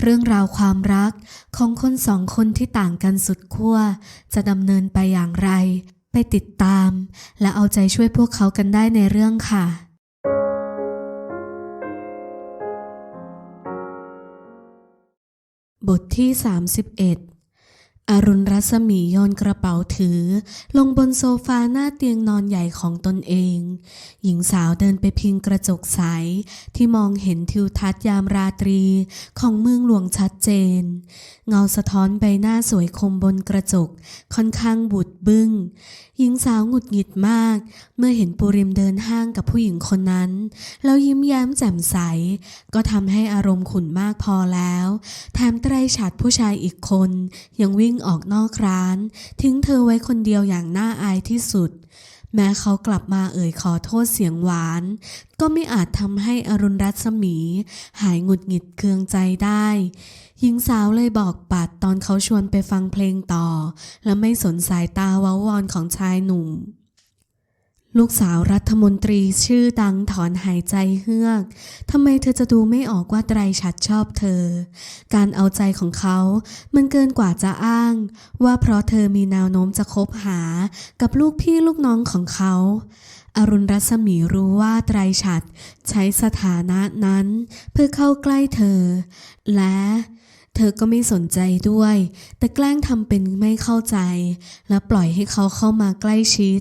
เรื่องราวความรักของคนสองคนที่ต่างกันสุดขั้วจะดำเนินไปอย่างไร ไปติดตาม และเอาใจช่วยพวกเขากันได้ในเรื่องค่ะ บทที่ 31 อรุณรัศมีโยนกระเป๋าถือ ลงบนโซฟาหน้าเตียงนอนใหญ่ของตนเอง หญิงสาวเดินไปพิงกระจกใสที่มองเห็นทิวทัศน์ยามราตรีของเมืองหลวงชัดเจน เงาสะท้อนใบหน้าสวยคมบนกระจกค่อนข้างบุดบึง้งหญิงสาวหงุดหงิดมาก เมื่อเห็นปูริมเดินห้างกับผู้หญิงคนนั้น แล้วยิ้มแย้มแจ่มใส ก็ทำให้อารมณ์ขุ่นมากพอแล้ว แถมไตรฉัดผู้ชายอีกคน ยังวิ่งออกนอกร้าน ทิ้งเธอไว้คนเดียวอย่างน่าอายที่สุด แม้เขากลับมาเอ่ยขอโทษเสียงหวาน ก็ไม่อาจทำให้อรุณรัศมี หายหงุดหงิดเคืองใจได้ หญิงสาวเลยบอกปัดตอนเขาชวนไปฟังเพลงต่อ และไม่สนสายตาว้าวอนของชายหนุ่ม ลูกสาวรัฐมนตรีชื่อดังถอนหายใจเฮือก ทำไมเธอจะดูไม่ออกว่าไตรชัดชอบเธอ การเอาใจของเขา มันเกินกว่าจะอ้าง ว่าเพราะเธอมีแนวโน้มจะคบหากับลูกพี่ลูกน้องของเขา อรุณรัศมีรู้ว่าไตรฉัดใช้สถานะนั้นเพื่อเข้าใกล้เธอ และเธอก็ไม่สนใจด้วย แต่แกล้งทำเป็นไม่เข้าใจ และปล่อยให้เขาเข้ามาใกล้ชิด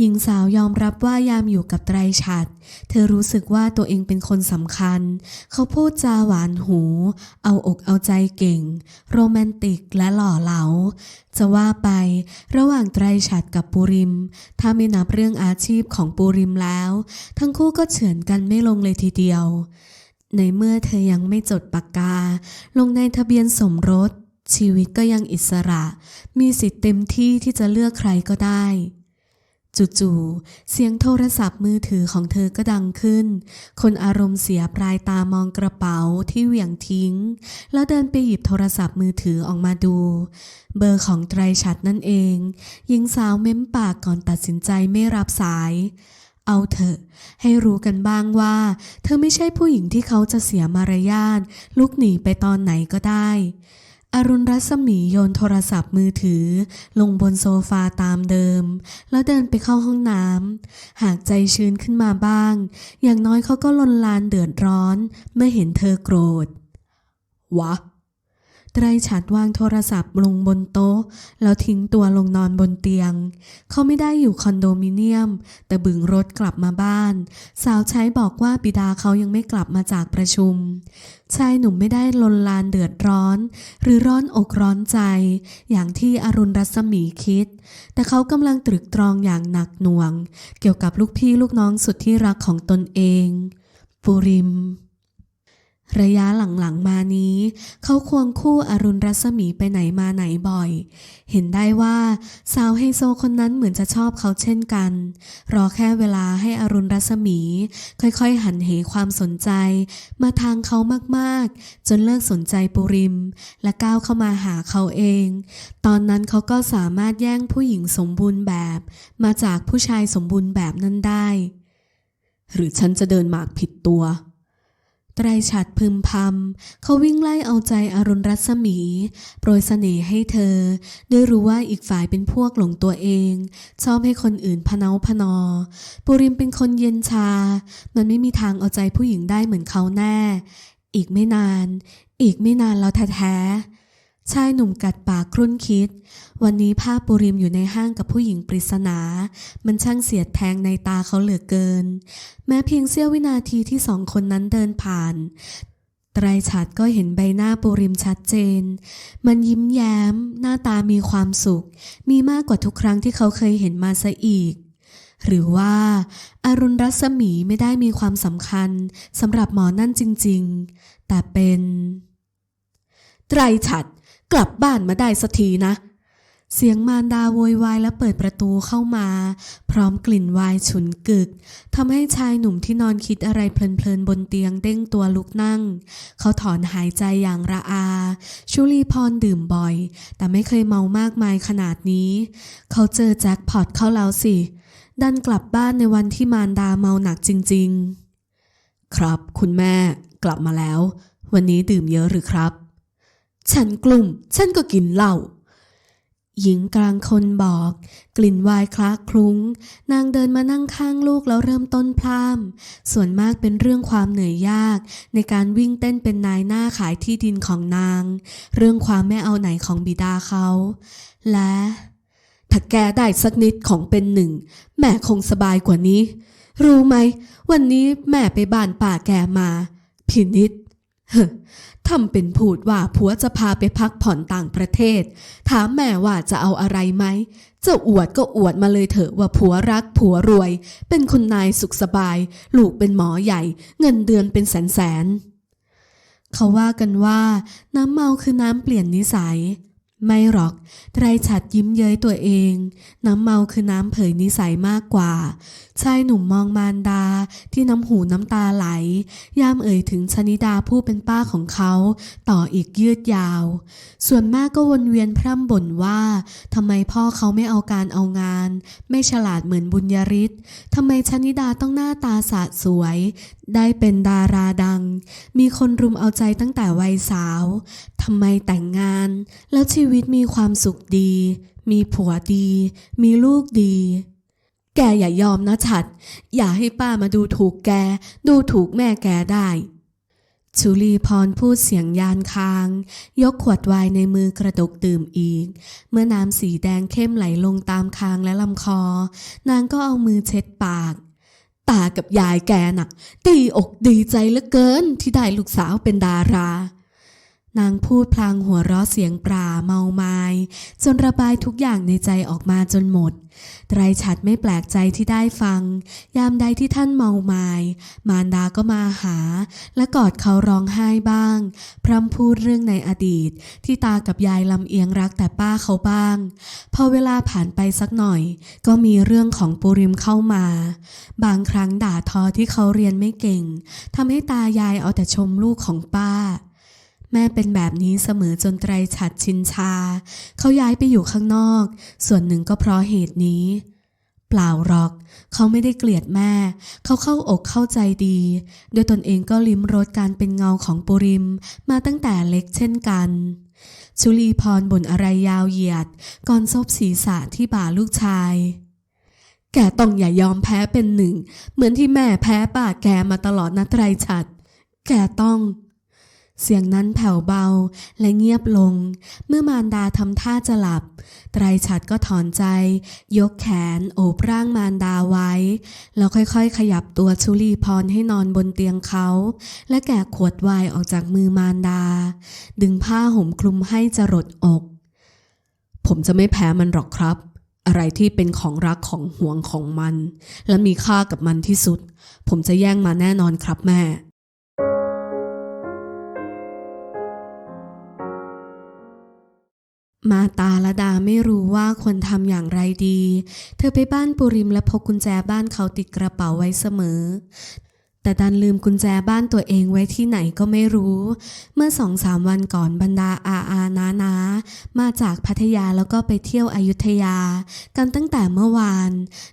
หญิงสาวยอมรับว่ายามอยู่กับไตรฉัดเธอรู้สึกว่าตัวเองเป็นคนสำคัญ เขาพูดจาหวานหู เอาอกเอาใจเก่ง โรแมนติกและหล่อเหลา จะว่าไประหว่างไตรฉัดกับปูริม ถ้าไม่นับเรื่องอาชีพของปูริมแล้ว ทั้งคู่ก็เฉือนกันไม่ลงเลยทีเดียว ในเมื่อเธอยังไม่จดปากกา ลงในทะเบียนสมรสชีวิตก็ยังอิสระ มีสิทธิ์เต็มที่ที่จะเลือกใครก็ได้ จู่ๆ เสียงโทรศัพท์มือถือของเธอก็ดังขึ้น คนอารมณ์เสียปลายตามองกระเป๋าที่เหวี่ยงทิ้ง แล้วเดินไปหยิบโทรศัพท์มือถือออกมาดู เบอร์ของไตรชัดนั่นเอง หญิงสาวเม้มปากก่อนตัดสินใจไม่รับสาย เอาเถอะ ให้รู้กันบ้างว่า เธอไม่ใช่ผู้หญิงที่เขาจะเสียมารยาทลุกหนีไปตอนไหนก็ได้ อรุณรัศมีโยนโทรศัพท์มือถือ ลงบนโซฟาตามเดิม แล้วเดินไปเข้าห้องน้ำหากใจชื้นขึ้นมาบ้าง อย่างน้อยเขาก็ลนลานเดือดร้อน เมื่อเห็นเธอโกรธ วะ ไตรฉัดวางโทรศัพท์ลงบนโต๊ะ แล้วทิ้งตัวลงนอนบนเตียง เขาไม่ได้อยู่คอนโดมิเนียม แต่บึงรถกลับมาบ้าน สาวใช้บอกว่าบิดาเขายังไม่กลับมาจากประชุม ชายหนุ่มไม่ได้ลนลานเดือดร้อน หรือร้อนอกร้อนใจ อย่างที่อรุณรัศมีคิด แต่เขากำลังตรึกตรองอย่างหนักหน่วง เกี่ยวกับลูกพี่ลูกน้องสุดที่รักของตนเอง ปุริม ระยะหลังๆมานี้ เขาควงคู่อรุณรัศมีไปไหนมาไหนบ่อย เห็นได้ว่าสาวไฮโซคนนั้นเหมือนจะชอบเขาเช่นกัน รอแค่เวลาให้อรุณรัศมี ค่อยๆหันเหความสนใจ มาทางเขามากๆ จนเลิกสนใจปุริม และก้าวเข้ามาหาเขาเอง ตอนนั้นเขาก็สามารถแย่งผู้หญิงสมบูรณ์แบบ มาจากผู้ชายสมบูรณ์แบบนั้นได้ หรือฉันจะเดินหมากผิดตัว ไตรฉัดพึมพำเขาวิ่งไล่เอาใจอรุณรัศมี โปรยเสน่ห์ให้เธอ ด้วยรู้ว่าอีกฝ่ายเป็นพวกหลงตัวเอง ชอบให้คนอื่นพเนาพนอ ปุริมเป็นคนเย็นชา มันไม่มีทางเอาใจผู้หญิงได้เหมือนเขาแน่ อีกไม่นาน อีกไม่นานเราแท้ๆ ชายหนุ่มกัดปากครุ่นคิด วันนี้ภาพปุริมอยู่ในห้างกับผู้หญิงปริศนา มันช่างเสียดแทงในตาเขาเหลือเกิน แม้เพียงเสี้ยววินาทีที่สองคนนั้นเดินผ่าน ไตรฉัดก็เห็นใบหน้าปูริมชัดเจน มันยิ้มแย้ม หน้าตามีความสุข มีมากกว่าทุกครั้งที่เขาเคยเห็นมาซะอีก หรือว่าอารุณรัศมีไม่ได้มีความสำคัญสำหรับหมอนั่นจริง ๆ แต่เป็น ไตรฉัด กลับบ้านมาได้สักทีนะ เสียงมารดาโวยวายและเปิดประตูเข้ามา พร้อมกลิ่นวายฉุนกึกทำให้ชายหนุ่มที่นอนคิดอะไรเพลินๆบนเตียงเด้งตัวลุกนั่ง เขาถอนหายใจอย่างระอา ชุลีพรดื่มบ่อย แต่ไม่เคยเมามากมายขนาดนี้ เขาเจอแจ็คพอตเข้าแล้วสิ ดันกลับบ้านในวันที่มารดาเมาหนักจริง ๆ ครับ คุณแม่ กลับมาแล้ว วันนี้ดื่มเยอะหรือครับ ฉันกลุ่ม ฉันก็กินเหล้าหญิงกลางคนบอก กลิ่นวายคละคลุ้ง นางเดินมานั่งข้างลูกแล้วเริ่มต้นพร่ำส่วนมากเป็นเรื่องความเหนื่อยยาก ในการวิ่งเต้นเป็นนายหน้าขายที่ดินของนาง เรื่องความไม่เอาไหนของบิดาเขา และถ้าแกได้สักนิดของเป็นหนึ่ง แม่คงสบายกว่านี้ รู้ไหม วันนี้แม่ไปบ้านป่าแกมา พินิษ ทำเป็นพูดว่าผัวจะพาไปพักผ่อนต่างประเทศ ถามแม่ว่าจะเอาอะไรไหมจะอวดก็อวดมาเลยเถอะว่าผัวรักผัวรวย เป็นคุณนายสุขสบาย ลูกเป็นหมอใหญ่ เงินเดือนเป็นแสนแสนเขาว่ากันว่าน้ำเมาคือน้ำเปลี่ยนนิสัย ไม่หรอกไตรฉัดยิ้มเย้ยตัวเอง น้ำเมาคือน้ำเผยนิสัยมากกว่า ชายหนุ่มมองมารดาที่น้ำหูน้ำตาไหล ยามเอ่ยถึงชนิดาผู้เป็นป้าของเขา ต่ออีกยืดยาว ส่วนมากก็วนเวียนพร่ำบ่นว่าทำไมพ่อเขาไม่เอาการเอางาน ไม่ฉลาดเหมือนบุญยริศทำไมชนิดาต้องหน้าตาสะสวย ได้เป็นดาราดัง มีคนรุมเอาใจตั้งแต่วัยสาวทำไมแต่งงาน แล้วชีวิตมีความสุขดี มีผัวดี มีลูกดี แกอย่ายอมนะฉัด อย่าให้ป้ามาดูถูกแก ดูถูกแม่แกได้ชุลีพรพูดเสียงยานคาง ยกขวดไวน์ในมือกระดกดื่มอีก เมื่อน้ำสีแดงเข้มไหลลงตามคางและลำคอ นางก็เอามือเช็ดปาก ตากับยายแกน่ะ ดีอกดีใจเหลือเกินที่ได้ลูกสาวเป็นดารา นางพูดพลางหัวเราะเสียงปราเมาไม้จนระบายทุกอย่างในใจออกมาจนหมด ไตรฉัดไม่แปลกใจที่ได้ฟัง ยามใดที่ท่านเมาไม้มารดาก็มาหา และกอดเขาร้องไห้บ้าง พร่ำพูดเรื่องในอดีต ที่ตากับยายลำเอียงรักแต่ป้าเขาบ้าง พอเวลาผ่านไปสักหน่อย ก็มีเรื่องของปุริมเข้ามา บางครั้งด่าทอที่เขาเรียนไม่เก่งทำให้ตายายเอาแต่ชมลูกของป้า แม่เป็นแบบนี้เสมอจนไตรฉัดชินชา เขาย้ายไปอยู่ข้างนอก ส่วนหนึ่งก็เพราะเหตุนี้ เปล่าหรอก เขาไม่ได้เกลียดแม่ เขาเข้าอกเข้าใจดี โดยตนเองก็ลิ้มรสการเป็นเงาของปุริม มาตั้งแต่เล็กเช่นกันชุลีพรบ่นอะไรยาวเหยียด ก่อนซบศีรษะที่บ่าลูกชาย แกต้องอย่ายอมแพ้เป็นหนึ่ง เหมือนที่แม่แพ้ป้าแกมาตลอดนะไตรฉัด แกต้อง เสียงนั้นแผ่วเบาและเงียบลง เมื่อมารดาทำท่าจะหลับ ไตรฉัดก็ถอนใจ ยกแขนโอบร่างมารดาไว้ แล้วค่อยๆ ขยับตัวชุลีพรให้นอนบนเตียงเขา และแกะขวดไวน์ออกจากมือมารดา ดึงผ้าห่มคลุมให้จรดอก ผมจะไม่แพ้มันหรอกครับ อะไรที่เป็นของรักของห่วงของมัน และมีค่ากับมันที่สุด ผมจะแย่งมาแน่นอนครับแม่ มาตาละดาไม่รู้ว่าควรทำอย่างไรดี เธอไปบ้านปุริมและพกกุญแจบ้านเขาติดกระเป๋าไว้เสมอ แต่ดันลืมกุญแจบ้านตัวเองไว้ที่ไหนก็ไม่รู้ เมื่อสองสามวันก่อนบรรดาอาอานานามาจากพัทยาแล้วก็ไปเที่ยวอยุธยา กันตั้งแต่เมื่อวาน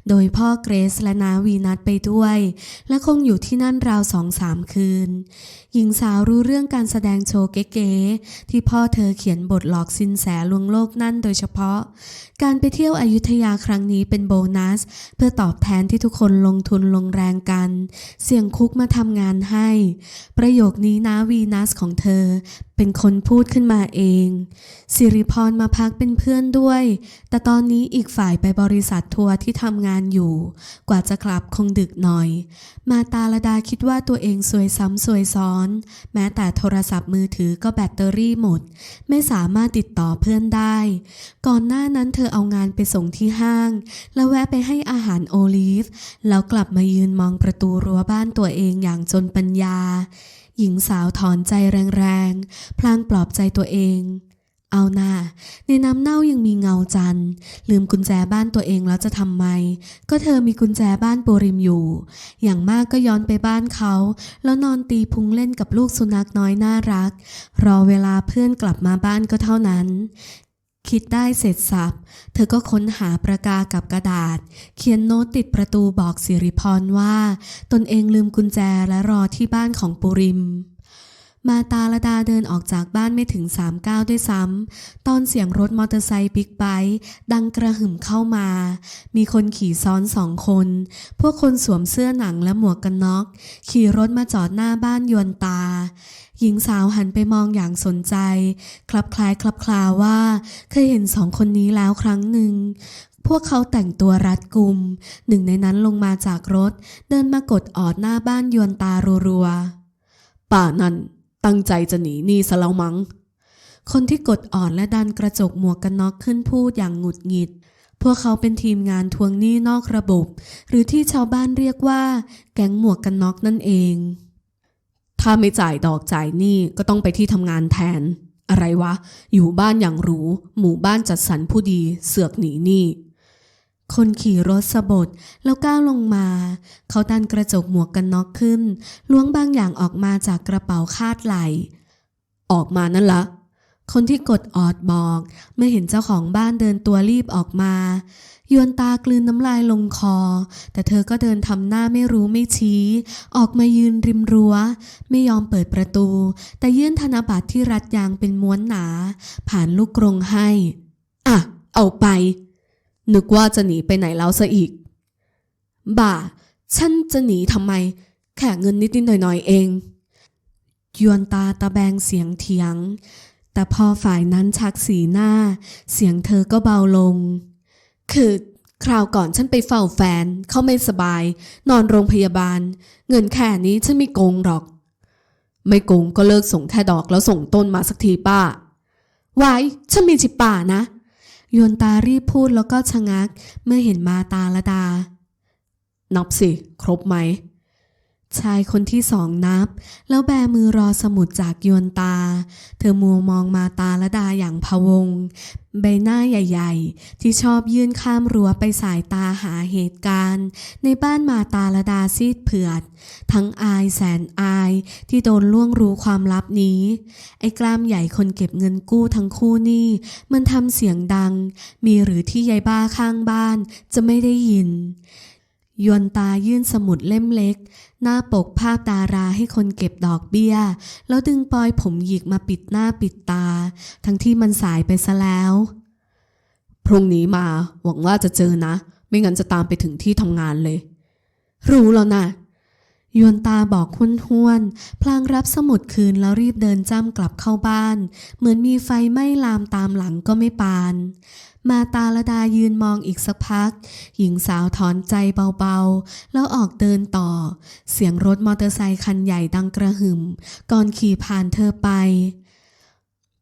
โดยพ่อเกรซและนาวีนัดไปด้วย และคงอยู่ที่นั่นราวสองสามคืน หญิงสาวรู้เรื่องการแสดงโชว์เก๋ๆที่พ่อเธอเขียนบทหลอกสินแสลวงโลกนั่นโดยเฉพาะ การไปเที่ยวอยุธยาครั้งนี้เป็นโบนัส เพื่อตอบแทนที่ทุกคนลงทุนลงแรงกัน เสี่ยงคุกมาทำงานให้ ประโยคนี้นะวีนัสของเธอเป็นคนพูดขึ้นมาเอง สิริพรมาพักเป็นเพื่อนด้วย แต่ตอนนี้อีกฝ่ายไปบริษัททัวร์ที่ทำงานอยู่ กว่าจะกลับคงดึกหน่อย มาตาลดาคิดว่าตัวเองซวยซ้ำซวยซ้อน แม้แต่โทรศัพท์มือถือก็แบตเตอรี่หมด ไม่สามารถติดต่อเพื่อนได้ ก่อนหน้านั้นเธอเอางานไปส่งที่ห้าง แล้วแวะไปให้อาหารโอลีฟ แล้วกลับมายืนมองประตูรั้วบ้านตัวเองอย่างจนปัญญา หญิงสาวถอนใจแรงๆ พลางปลอบใจตัวเอง เอาหน้าในน้ำเน่ายังมีเงาจันลืมกุญแจบ้านตัวเองแล้วจะทำไม ก็เธอมีกุญแจบ้านปูริมอยู่ อย่างมากก็ย้อนไปบ้านเขา แล้วนอนตีพุงเล่นกับลูกสุนัขน้อยน่ารัก รอเวลาเพื่อนกลับมาบ้านก็เท่านั้น คิดได้เสร็จสับ เธอก็ค้นหาประกากับกระดาษ เขียนโน้ตติดประตูบอกสิริพรว่า ตนเองลืมกุญแจและรอที่บ้านของปุริม มาตาละดาเดินออกจากบ้านไม่ถึงสามก้าวด้วยซ้ำ ตอนเสียงรถมอเตอร์ไซค์บิ๊กไบค์ดังกระหึ่มเข้ามา มีคนขี่ซ้อนสองคน พวกคนสวมเสื้อหนังและหมวกกันน็อก ขี่รถมาจอดหน้าบ้านยวนตา หญิงสาวหันไปมองอย่างสนใจ คลับคล้ายคลับคลาว่า เคยเห็นสองคนนี้แล้วครั้งหนึ่งพวกเขาแต่งตัวรัดกุม หนึ่งในนั้นลงมาจากรถ เดินมากดออดหน้าบ้านยวนตารัวๆ ป่านั่น ตั้งใจจะหนีหนี่ซะแล้วมั้ง คนที่กดออดและดันกระจกหมวกกันน็อกขึ้นพูดอย่างหงุดหงิด พวกเขาเป็นทีมงานทวงหนี้นอกระบบ หรือที่ชาวบ้านเรียกว่า แก๊งหมวกกันน็อกนั่นเอง ถ้าไม่จ่ายดอกจ่ายหนี้ก็ต้องไปที่ทำงานแทน อะไรวะ อยู่บ้านอย่างหรู หมู่บ้านจัดสรรผู้ดี เสือกหนีหนี้ คนขี่รถสะบดแล้วก้าวลงมา เขาดันกระจกหมวกกันน็อกขึ้น ล้วงบางอย่างออกมาจากกระเป๋าคาดไหล ออกมานั่นละ คนที่กดออดบอกเมื่อเห็นเจ้าของบ้านเดินตัวรีบออกมายวนตากลืนน้ำลายลงคอ แต่เธอก็เดินทำหน้าไม่รู้ไม่ชี้ ออกมายืนริมรั้ว ไม่ยอมเปิดประตู แต่ยื่นธนบัตรที่รัดยางเป็นม้วนหนา ผ่านลูกกรงให้ อะ เอาไป นึกว่าจะหนีไปไหนแล้วซะอีก บ่า ฉันจะหนีทำไม แค่เงินนิดๆหน่อยๆเอง ยวนตาตะแบงเสียงเถียง แต่พอฝ่ายนั้นชักสีหน้า เสียงเธอก็เบาลง คือคราวก่อนฉันไปเฝ้าแฟน เขาไม่สบาย นอนโรงพยาบาล เงินแค่นี้ฉันไม่โกงหรอก ไม่โกงก็เลิกส่งแค่ดอกแล้วส่งต้นมาสักทีป้า ไว้ ฉันมีจิป่านะ ยวนตารีบพูดแล้วก็ชะงัก เมื่อเห็นมาตาละดา นับสิ ครบไหม ชายคนที่สองนับ แล้วแบมือรอสมุดจากยวนตา เธอมัวมองมาตาละดาอย่างพะวง ใบหน้าใหญ่ ๆ ที่ชอบยื่นข้ามรั้วไปสายตาหาเหตุการณ์ ในบ้านมาตาละดาซีดเผือด ทั้งอายแสนอายที่โดนล่วงรู้ความลับนี้ ไอ้กล้ามใหญ่คนเก็บเงินกู้ทั้งคู่นี่มันทำเสียงดัง มีหรือที่ยายบ้าข้างบ้านจะไม่ได้ยิน ยวนตายื่นสมุดเล่มเล็ก หน้าปกภาพดาราให้คนเก็บดอกเบี้ย แล้วดึงปลอยผมหยิกมาปิดหน้าปิดตา ทั้งที่มันสายไปซะแล้ว พรุ่งนี้มาหวังว่าจะเจอนะ ไม่งั้นจะตามไปถึงที่ทำงานเลย รู้แล้วนะยวนตาบอกห้วนห้วนๆพลางรับสมุดคืนแล้วรีบเดินจ้ำกลับเข้าบ้าน เหมือนมีไฟไหม้ลามตามหลังก็ไม่ปาน มาตาลดายืนมองอีกสักพัก หญิงสาวถอนใจเบาๆ แล้วออกเดินต่อ เสียงรถมอเตอร์ไซคันใหญ่ดังกระหึ่ม ก่อนขี่ผ่านเธอไป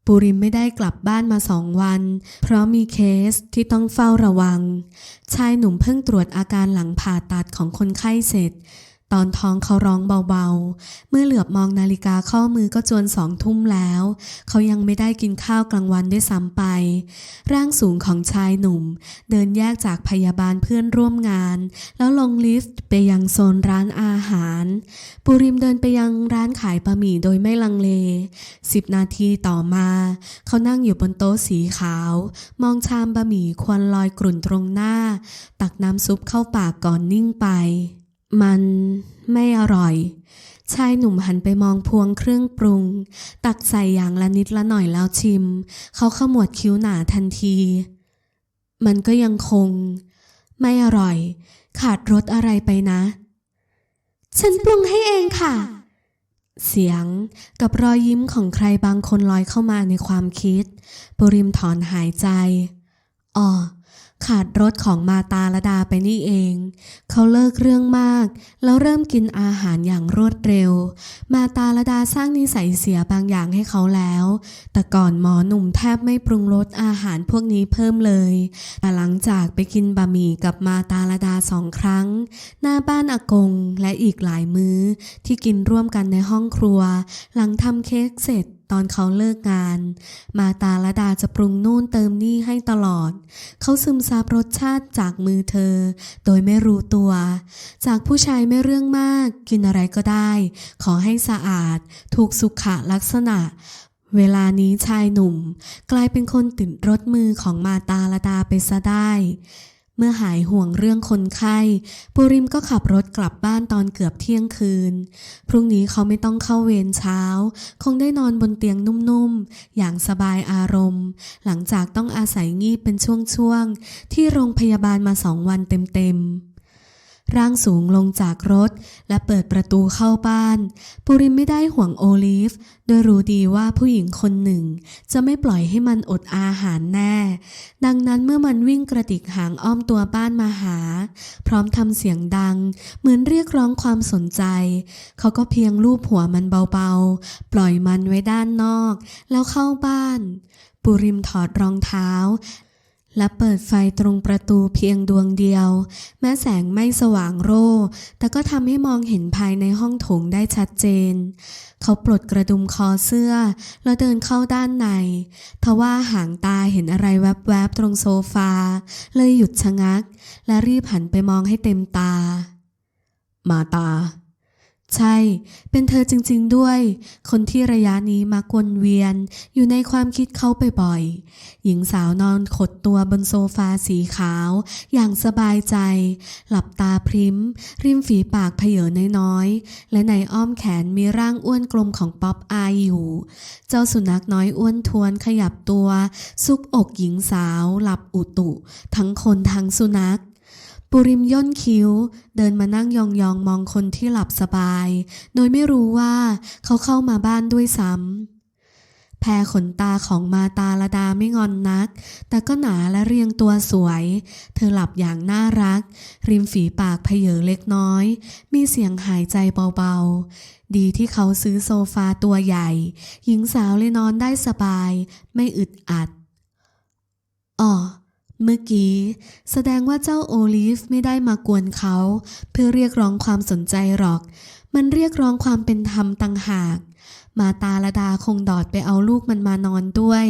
ปุริมไม่ได้กลับบ้านมาสองวัน เพราะมีเคสที่ต้องเฝ้าระวัง ชายหนุ่มเพิ่งตรวจอาการหลังผ่าตัดของคนไข้เสร็จ ตอนท้องเขาร้องเบาๆ เมื่อเหลือบมองนาฬิกาข้อมือก็จวนสองทุ่มแล้ว เขายังไม่ได้กินข้าวกลางวันด้วยซ้ำไป ร่างสูงของชายหนุ่ม เดินแยกจากพยาบาลเพื่อนร่วมงาน แล้วลงลิฟต์ไปยังโซนร้านอาหารปูริมเดินไปยังร้านขายบะหมี่โดยไม่ลังเลสิบนาทีต่อมา เขานั่งอยู่บนโต๊ะสีขาว มองชามบะหมี่ควันลอยกลุ่นตรงหน้า ตักน้ำซุปเข้าปากก่อนนิ่งไป มันไม่อร่อย ชายหนุ่มหันไปมองพวงเครื่องปรุง ตักใส่อย่างละนิดละหน่อยแล้วชิม เขาขมวดคิ้วหนาทันที มันก็ยังคง ไม่อร่อย ขาดรสอะไรไปนะ ฉันปรุงให้เองค่ะ เสียงกับรอยยิ้มของใครบางคนลอยเข้ามาในความคิด ปริมถอนหายใจอ๋อ ขาดรสของมาตาลดาไปนี่เอง เขาเลิกเรื่องมาก แล้วเริ่มกินอาหารอย่างรวดเร็ว มาตาลดาสร้างนิสัยเสียบางอย่างให้เขาแล้ว แต่ก่อนหมอหนุ่มแทบไม่ปรุงรสอาหารพวกนี้เพิ่มเลย แต่หลังจากไปกินบะหมี่กับมาตาลดาสองครั้ง หน้าบ้านอากงและอีกหลายมื้อ ที่กินร่วมกันในห้องครัว หลังทำเค้กเสร็จ ตอนเขาเลิกงาน มาตาละดาจะปรุงนู่นเติมนี่ให้ตลอด เขาซึมซาบรสชาติจากมือเธอ โดยไม่รู้ตัว จากผู้ชายไม่เรื่องมาก กินอะไรก็ได้ ขอให้สะอาด ถูกสุขลักษณะเวลานี้ชายหนุ่ม กลายเป็นคนติดรถมือของมาตาละดาไปซะได้ เมื่อหายห่วงเรื่องคนไข้ปุริมก็ขับรถกลับบ้านตอนเกือบเที่ยงคืน พรุ่งนี้เขาไม่ต้องเข้าเวรเช้า คงได้นอนบนเตียงนุ่มๆ อย่างสบายอารมณ์ หลังจากต้องอาศัยงีบเป็นช่วงๆ ที่โรงพยาบาลมาสองวันเต็มๆ ร่างสูงลงจากรถ และเปิดประตูเข้าบ้าน ปุริมไม่ได้ห่วงโอลิฟ โดยรู้ดีว่าผู้หญิงคนหนึ่ง จะไม่ปล่อยให้มันอดอาหารแน่ ดังนั้นเมื่อมันวิ่งกระดิกหางอ้อมตัวบ้านมาหา พร้อมทำเสียงดัง เหมือนเรียกร้องความสนใจ เขาก็เพียงลูบหัวมันเบาๆ ปล่อยมันไว้ด้านนอก แล้วเข้าบ้าน ปุริมถอดรองเท้า และเปิดไฟตรงประตูเพียงดวงเดียว แม้แสงไม่สว่างโร่ แต่ก็ทำให้มองเห็นภายในห้องโถงได้ชัดเจน เขาปลดกระดุมคอเสื้อ แล้วเดินเข้าด้านใน ทว่าหางตาเห็นอะไรแวบๆตรงโซฟา เลยหยุดชะงัก และรีบหันไปมองให้เต็มตา มาตา ใช่ เป็นเธอจริง ๆ ด้วย คนที่ระยะนี้มากวนเวียน อยู่ในความคิดเขาบ่อยๆ หญิงสาวนอนขดตัวบนโซฟาสีขาว อย่างสบายใจ หลับตาพริ้มริมฝีปากเผยน้อยๆ และในอ้อมแขนมีร่างอ้วนกลมของป๊อปอายอยู่ เจ้าสุนัขน้อยอ้วนทวนขยับตัว ซุกอกหญิงสาว หลับอุตุ ทั้งคนทั้งสุนัข ปุริมย่นคิ้ว เดินมานั่งยองๆมองคนที่หลับสบาย โดยไม่รู้ว่าเขาเข้ามาบ้านด้วยซ้ำแพรขนตาของมาตาละดาไม่งอนนัก แต่ก็หนาและเรียงตัวสวย เธอหลับอย่างน่ารัก ริมฝีปากเพเยอเล็กน้อย มีเสียงหายใจเบาๆ ดีที่เขาซื้อโซฟาตัวใหญ่ หญิงสาวเลยนอนได้สบาย ไม่อึดอัดอ๋อ เมื่อกี้ แสดงว่าเจ้าโอลิฟไม่ได้มากวนเขา เพื่อเรียกร้องความสนใจหรอก มันเรียกร้องความเป็นธรรมต่างหาก มาตาละดาคงดอดไปเอาลูกมันมานอนด้วย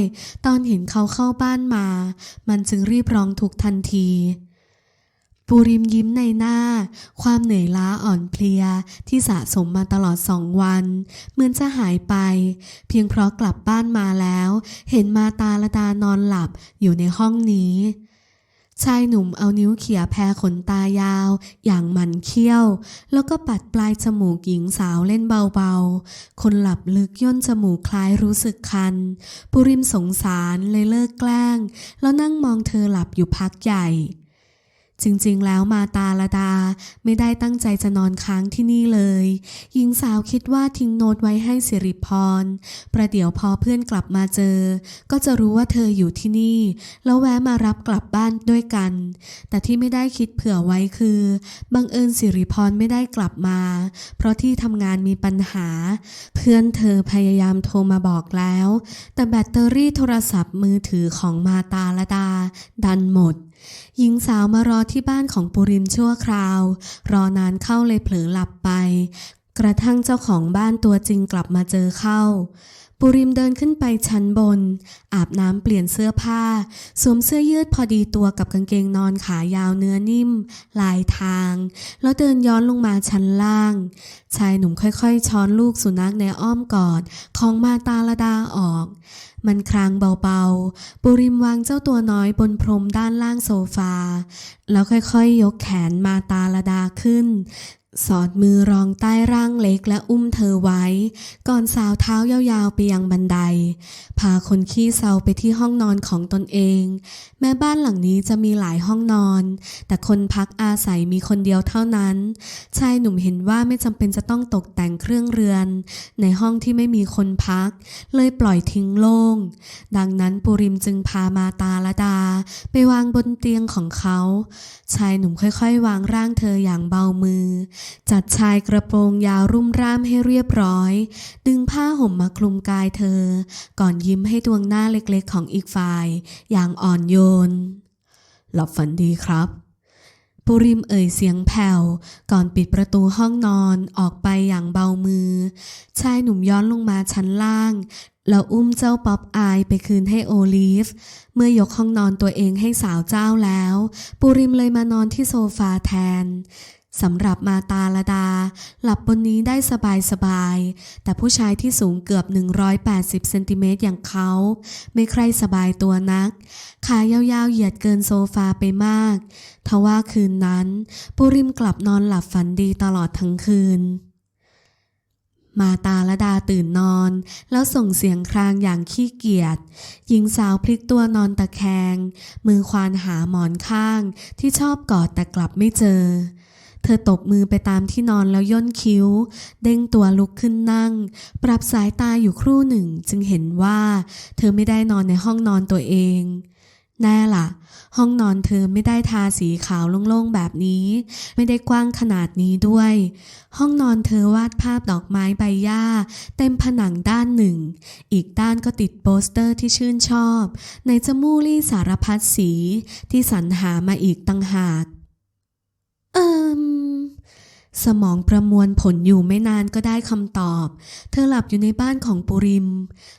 ตอนเห็นเขาเข้าบ้านมา มันจึงรีบร้องทุกทันทีปูริมยิ้มในหน้า ความเหนื่อยล้าอ่อนเพลียที่สะสมมาตลอดสองวัน เหมือนจะหายไป เพียงเพราะกลับบ้านมาแล้ว เห็นมาตาละดานอนหลับอยู่ในห้องนี้ ชายหนุ่มเอานิ้วเขี่ยแพรขนตายาว อย่างหมันเขี้ยว แล้วก็ปัดปลายจมูกหญิงสาวเล่นเบาๆ คนหลับลึกย่นจมูกคล้ายรู้สึกคัน ปุริมสงสารเลยเลิกแกล้ง แล้วนั่งมองเธอหลับอยู่พักใหญ่ จริงๆ แล้วมาตาละดาไม่ได้ตั้งใจจะนอนค้างที่นี่เลย หญิงสาวคิดว่าทิ้งโน้ตไว้ให้สิริพร ประเดี๋ยวพอเพื่อนกลับมาเจอ ก็จะรู้ว่าเธออยู่ที่นี่ แล้วแวะมารับกลับบ้านด้วยกัน แต่ที่ไม่ได้คิดเผื่อไว้คือ บังเอิญสิริพรไม่ได้กลับมา เพราะที่ทำงานมีปัญหา เพื่อนเธอพยายามโทรมาบอกแล้ว แต่แบตเตอรี่โทรศัพท์มือถือของมาตาละดา ดันหมดหญิงสาวมารอที่บ้านของปุริมชั่วคราว รอนานเข้าเลยเผลอหลับไป กระทั่งเจ้าของบ้านตัวจริงกลับมาเจอเข้า ปุริมเดินขึ้นไปชั้นบน อาบน้ำเปลี่ยนเสื้อผ้า สวมเสื้อยืดพอดีตัวกับกางเกงนอนขายาวเนื้อนิ่ม ลายทาง แล้วเดินย้อนลงมาชั้นล่าง ชายหนุ่มค่อยๆ ช้อนลูกสุนัขในอ้อมกอด ของมาตาลดาออก มันครางเบาๆ ปุริมวางเจ้าตัวน้อยบนพรมด้านล่างโซฟา แล้วค่อยๆยกแขนมาตาลดาขึ้น สอดมือรองใต้ร่างเล็กและอุ้มเธอไว้ ก่อนสาวเท้ายาวๆไปยังบันได พาคนขี้เซาไปที่ห้องนอนของตนเอง แม้บ้านหลังนี้จะมีหลายห้องนอน แต่คนพักอาศัยมีคนเดียวเท่านั้น ชายหนุ่มเห็นว่าไม่จำเป็นจะต้องตกแต่งเครื่องเรือน ในห้องที่ไม่มีคนพัก เลยปล่อยทิ้งโล่ง ดังนั้นปุริมจึงพามาตาละดา ไปวางบนเตียงของเขา ชายหนุ่มค่อยๆ วางร่างเธออย่างเบามือจัดชายกระโปรงยาวรุ่มร่ามให้เรียบร้อย ดึงผ้าห่มมาคลุมกายเธอ ก่อนยิ้มให้ดวงหน้าเล็กๆของอีกฝ่าย อย่างอ่อนโยน หลับฝันดีครับปุริมเอ่ยเสียงแผ่ว ก่อนปิดประตูห้องนอนออกไปอย่างเบามือ ชายหนุ่มย้อนลงมาชั้นล่าง แล้วอุ้มเจ้าป๊อปอายไปคืนให้โอลีฟเมื่อยกห้องนอนตัวเองให้สาวเจ้าแล้วปูริมเลยมานอนที่โซฟาแทน สำหรับมาตาลดา หลับบนนี้ได้สบายๆแต่ผู้ชายที่สูงเกือบ 180 เซนติเมตรอย่างเขา ไม่ใครสบายตัวนัก ขายาวๆเหยียดเกินโซฟาไปมาก ทว่าคืนนั้นปูริมกลับนอนหลับฝันดีตลอดทั้งคืน มาตาละดาตื่นนอน แล้วส่งเสียงครางอย่างขี้เกียจ หญิงสาวพลิกตัวนอนตะแคง มือควานหาหมอนข้างที่ชอบกอดแต่กลับไม่เจอ เธอตบมือไปตามที่นอนแล้วย่นคิ้ว เด้งตัวลุกขึ้นนั่ง ปรับสายตาอยู่ครู่หนึ่งจึงเห็นว่า เธอไม่ได้นอนในห้องนอนตัวเอง แน่ล่ะ ห้องนอนเธอไม่ได้ทาสีขาวโล่งๆแบบนี้ ไม่ได้กว้างขนาดนี้ด้วย ห้องนอนเธอวาดภาพดอกไม้ใบหญ้า เต็มผนังด้านหนึ่ง อีกด้านก็ติดโปสเตอร์ที่ชื่นชอบ ในจมูลี่สารพัดสีที่สรรหามาอีกตั้งหาก เอิมสมองประมวลผลอยู่ไม่นานก็ได้คำตอบ เธอหลับอยู่ในบ้านของปุริม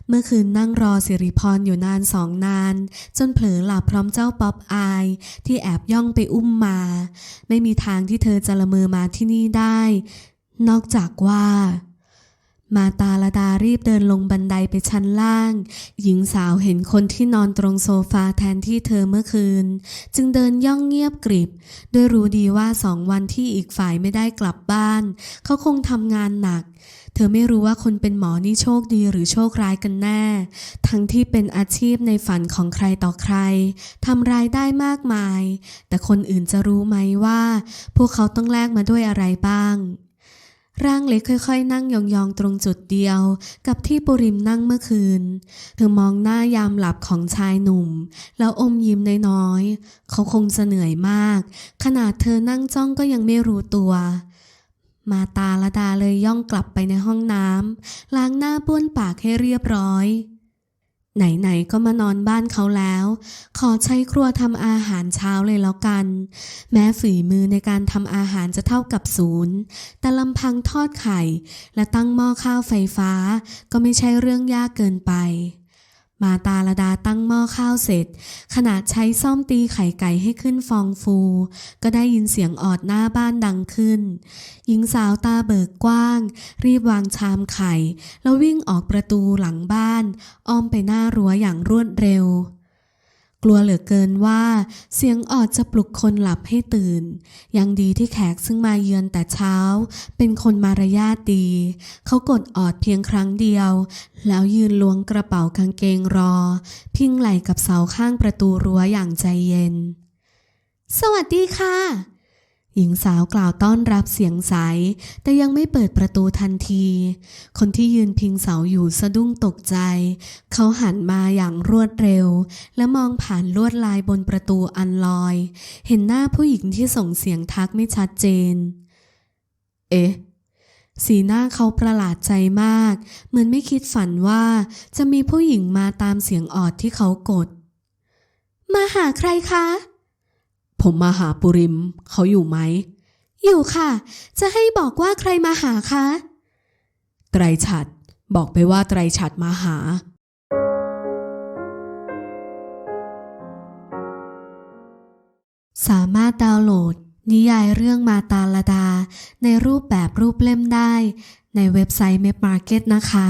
เมื่อคืนนั่งรอสิริพรอยู่นานสองนาน จนเผลอหลับพร้อมเจ้าป๊อปอาย ที่แอบย่องไปอุ้มมา ไม่มีทางที่เธอจะละเมอมาที่นี่ได้ นอกจากว่า มาตาลดารีบเดินลงบันไดไปชั้นล่าง หญิงสาวเห็นคนที่นอนตรงโซฟาแทนที่เธอเมื่อคืน จึงเดินย่องเงียบกริบ ด้วยรู้ดีว่าสองวันที่อีกฝ่ายไม่ได้กลับบ้าน เขาคงทำงานหนัก เธอไม่รู้ว่าคนเป็นหมอนี่โชคดีหรือโชคร้ายกันแน่ ทั้งที่เป็นอาชีพในฝันของใครต่อใครทำรายได้มากมาย แต่คนอื่นจะรู้ไหมว่า พวกเขาต้องแลกมาด้วยอะไรบ้าง ร่างเล็กค่อยๆ นั่งยองๆ ตรงจุดเดียว กับที่ปุริมนั่งเมื่อคืน เธอมองหน้ายามหลับของชายหนุ่ม แล้วอมยิ้มน้อยๆ เขาคงจะเหนื่อยมาก ขนาดเธอนั่งจ้องก็ยังไม่รู้ตัว มาตาละดาเลยย่องกลับไปในห้องน้ำล้างหน้าบ้วนปากให้เรียบร้อย ไหนๆก็มานอนบ้านเขาแล้ว ขอใช้ครัวทำอาหารเช้าเลยแล้วกัน แม้ฝีมือในการทำอาหารจะเท่ากับศูนย์แต่ลำพังทอดไข่ และตั้งหม้อข้าวไฟฟ้า ก็ไม่ใช่เรื่องยากเกินไป มาตาลดาตั้งหม้อข้าวเสร็จ ขณะใช้ซ่อมตีไข่ไก่ให้ขึ้นฟองฟู ก็ได้ยินเสียงออดหน้าบ้านดังขึ้น หญิงสาวตาเบิกกว้าง รีบวางชามไข่ แล้ววิ่งออกประตูหลังบ้าน อ้อมไปหน้ารั้วอย่างรวดเร็ว กลัวเหลือเกินว่า เสียงออดจะปลุกคนหลับให้ตื่น ยังดีที่แขกซึ่งมาเยือนแต่เช้า เป็นคนมารยาทดี เขากดออดเพียงครั้งเดียว แล้วยืนล้วงกระเป๋ากางเกงรอ พิงไหลกับเสาข้างประตูรั้วอย่างใจเย็น สวัสดีค่ะ หญิงสาวกล่าวต้อนรับเสียงใส แต่ยังไม่เปิดประตูทันที คนที่ยืนพิงเสาอยู่สะดุ้งตกใจ เขาหันมาอย่างรวดเร็ว และมองผ่านลวดลายบนประตูอันลอย เห็นหน้าผู้หญิงที่ส่งเสียงทักไม่ชัดเจน เอ๊ะ สีหน้าเขาประหลาดใจมาก เหมือนไม่คิดฝันว่าจะมีผู้หญิงมาตามเสียงออดที่เขากด มาหาใครคะ ผมมาหาปุริม เขาอยู่ไหม อยู่ค่ะ จะให้บอกว่าใครมาหาคะ ไตรฉัดบอกไปว่าไตรฉัดมาหา สามารถดาวน์โหลด นิยายเรื่องมาตาลดา ในรูปแบบรูปเล่มได้ ในเว็บไซต์ m a p Market นะคะ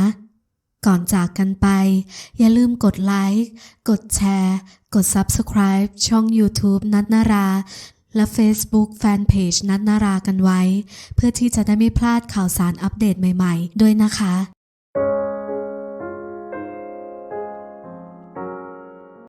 ก่อนจากกันไป อย่าลืมกดไลค์กดแชร์ กด Subscribe ช่อง YouTube นัทนารา และ Facebook Fanpage นัทนารากันไว้ เพื่อที่จะได้ไม่พลาดข่าวสารอัปเดตใหม่ๆ ด้วยนะคะ